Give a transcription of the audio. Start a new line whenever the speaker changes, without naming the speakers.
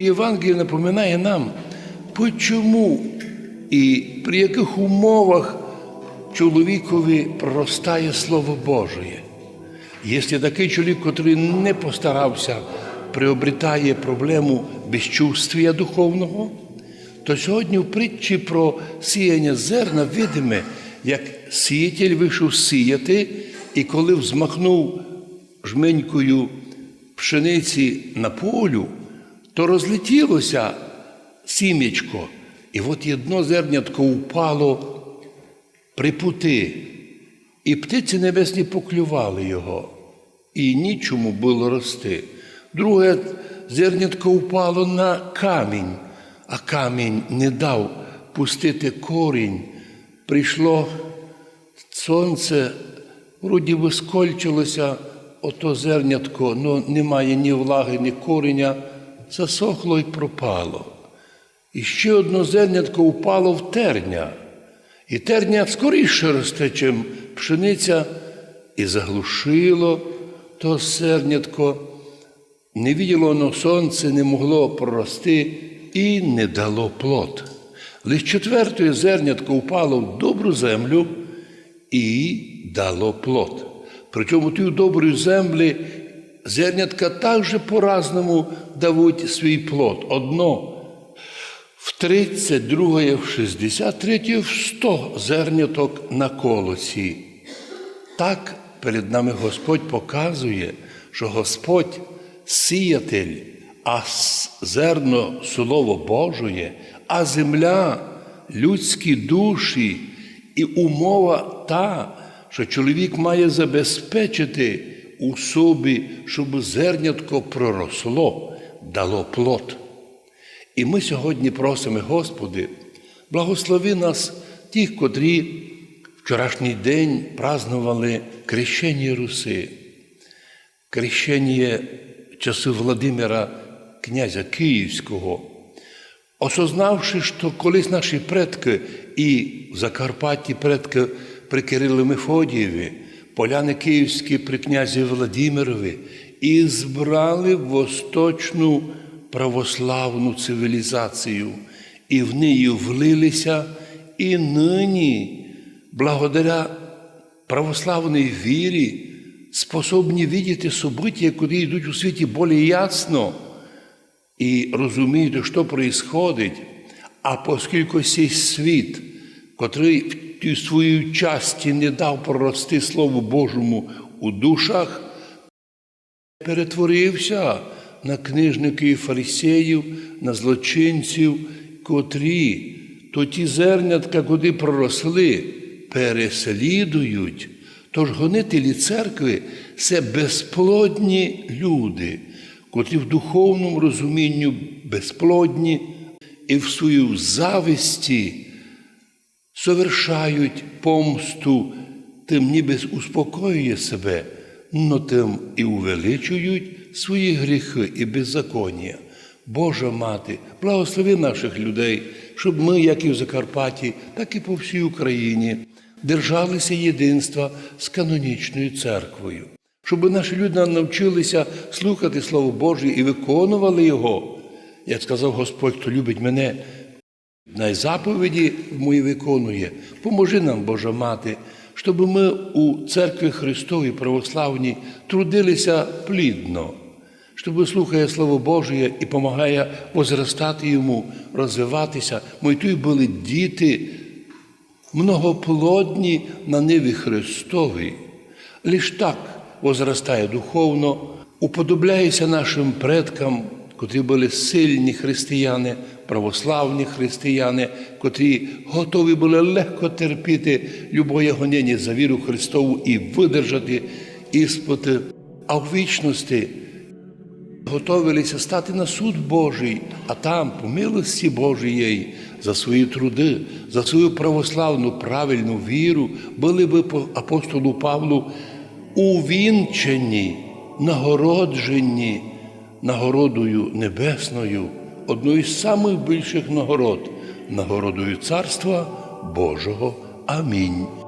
Євангеліє напоминає нам, чому і при яких умовах чоловікові проростає Слово Божє. Якщо такий чоловік, який не постарався, приобретає проблему безчувствія духовного, то сьогодні в притчі про сіяння зерна видиме, як сіятель вийшов сіяти, і коли взмахнув жменькою пшениці на полю, то розлетілося сім'ячко, і от одно зернятко упало при пути, і птиці небесні поклювали його, і нічому було рости. Друге зернятко впало на камінь, а камінь не дав пустити корінь. Прийшло сонце, вроді би скольчилося ото зернятко, але немає ні влаги, ні кореня, засохло і пропало. І ще одно зернятко впало в терня. І терня скоріше росте, чим пшениця, і заглушило то зернятко. Не виділо воно сонце, не могло прорости і не дало плод. Лише четвертое зернятко впало в добру землю і дало плод. Причому ту добру землі зернятка також по-разному дають свій плод. Одно в 30, друге в 60, третє в 100 зерняток на колосі. Так перед нами Господь показує, що Господь сіятель, а зерно слово Божоє, а земля людські душі і умова та, що чоловік має забезпечити у собі, щоб зернятко проросло, дало плод. І ми сьогодні просимо, Господи, благослови нас, тих, котрі вчорашній день празнували крещення Руси, крещення часу Владимира князя Київського, осознавши, що колись наші предки і в Закарпатті предки при Кирилу Мефодієві, поляни київські при князі Владимирові, і збрали восточну православну цивілізацію, і в неї влилися, і нині, благодаря православній вірі, способні видіти события, які йдуть у світі більш ясно і розуміти, що відбувається. А оскільки цей світ, котрий тій своїй часті не дав прорости Слову Божому у душах, перетворився на книжників і фарисеїв, на злочинців, котрі то ті зернятка, куди проросли, переслідують. Тож гонителі церкви це безплодні люди, котрі в духовному розумінню безплодні і в свою зависті совершають помсту, тим ніби успокоює себе, но тим і увеличують свої гріхи і беззаконня. Божа мати, благослови наших людей, щоб ми, як і в Закарпатті, так і по всій Україні, держалися єдинства з канонічною церквою, щоб наші люди навчилися слухати Слово Боже і виконували Його. Як сказав Господь, хто любить мене, найзаповіді мої виконує. Поможи нам, Божа Мати, щоб ми у церкві Христовій православній трудилися плідно, щоб слухає Слово Боже і допомагає возростати йому, розвиватися. Ми тут були діти многоплодні на ниві Христовій. Лиш так возростає духовно, уподобляється нашим предкам, котрі були сильні християни, православні християни, котрі готові були легко терпіти любое гонення за віру Христову і видержати іспити, а в вічності готовилися стати на суд Божий, а там, по милості Божої, за свої труди, за свою православну правильну віру, були би по апостолу Павлу увінчені, нагороджені нагородою небесною, одною з самих більших нагород, нагородою Царства Божого. Амінь.